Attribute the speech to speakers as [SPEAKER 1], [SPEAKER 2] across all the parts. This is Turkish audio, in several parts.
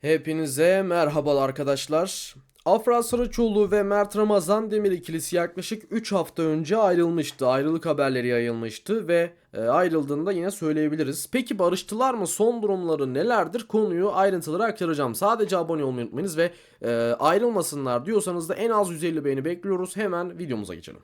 [SPEAKER 1] Hepinize merhabalar arkadaşlar. Afra Saraçoğlu ve Mert Ramazan Demir ikilisi yaklaşık 3 hafta önce ayrılmıştı. Ayrılık haberleri yayılmıştı ve e, ayrıldığında yine söyleyebiliriz. Peki barıştılar mı? Son durumları nelerdir? Konuyu ayrıntıları aktaracağım. Sadece abone olmayı unutmayınız ve e, ayrılmasınlar diyorsanız da en az 150 beğeni bekliyoruz. Hemen videomuza geçelim.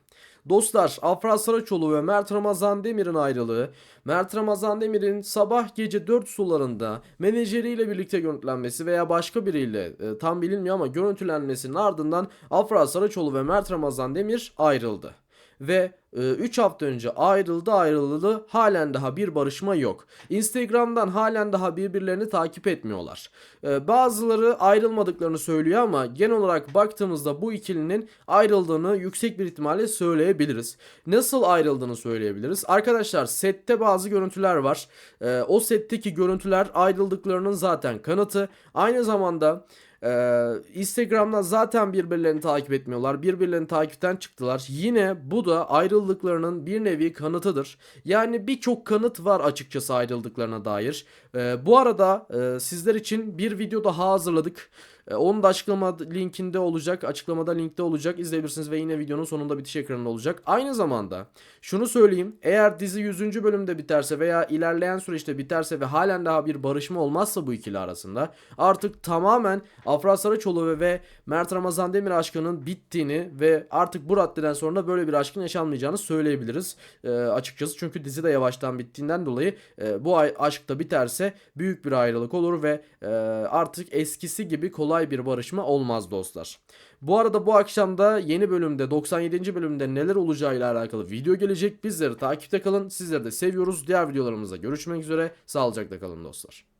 [SPEAKER 1] Dostlar Afra Saraçoğlu ve Mert Ramazan Demir'in ayrılığı, Mert Ramazan Demir'in sabah gece 4 sularında menajeriyle birlikte görüntülenmesi veya başka biriyle e, tam bilinmiyor ama görüntülenmesinin ardından Afra Saraçoğlu ve Mert Ramazan Demir ayrıldı. Ve 3 hafta önce ayrıldı ayrıldı halen daha bir barışma yok. Instagram'dan halen daha birbirlerini takip etmiyorlar. E, bazıları ayrılmadıklarını söylüyor ama genel olarak baktığımızda bu ikilinin ayrıldığını yüksek bir ihtimalle söyleyebiliriz. Nasıl ayrıldığını söyleyebiliriz. Arkadaşlar sette bazı görüntüler var. E, o setteki görüntüler ayrıldıklarının zaten kanıtı. Aynı zamanda ee, Instagram'da zaten birbirlerini takip etmiyorlar. Birbirlerini takipten çıktılar. Yine bu da ayrıldıklarının bir nevi kanıtıdır. Yani birçok kanıt var açıkçası ayrıldıklarına dair. Ee, bu arada e, sizler için bir video daha hazırladık. E, Onun da açıklama linkinde olacak. Açıklamada linkte olacak. İzleyebilirsiniz ve yine videonun sonunda bitiş ekranında olacak. Aynı zamanda şunu söyleyeyim. Eğer dizi 100. bölümde biterse veya ilerleyen süreçte biterse ve halen daha bir barışma olmazsa bu ikili arasında artık tamamen Afra Saraçoğlu ve, Mert Ramazan Demir aşkının bittiğini ve artık bu raddeden sonra böyle bir aşkın yaşanmayacağını söyleyebiliriz e, açıkçası. Çünkü dizi de yavaştan bittiğinden dolayı e, bu aşk da biterse büyük bir ayrılık olur ve e, artık eskisi gibi kolay bir barışma olmaz dostlar. Bu arada bu akşam da yeni bölümde 97. bölümde neler olacağıyla alakalı video gelecek. Bizleri takipte kalın. Sizleri de seviyoruz. Diğer videolarımızda görüşmek üzere. Sağlıcakla kalın dostlar.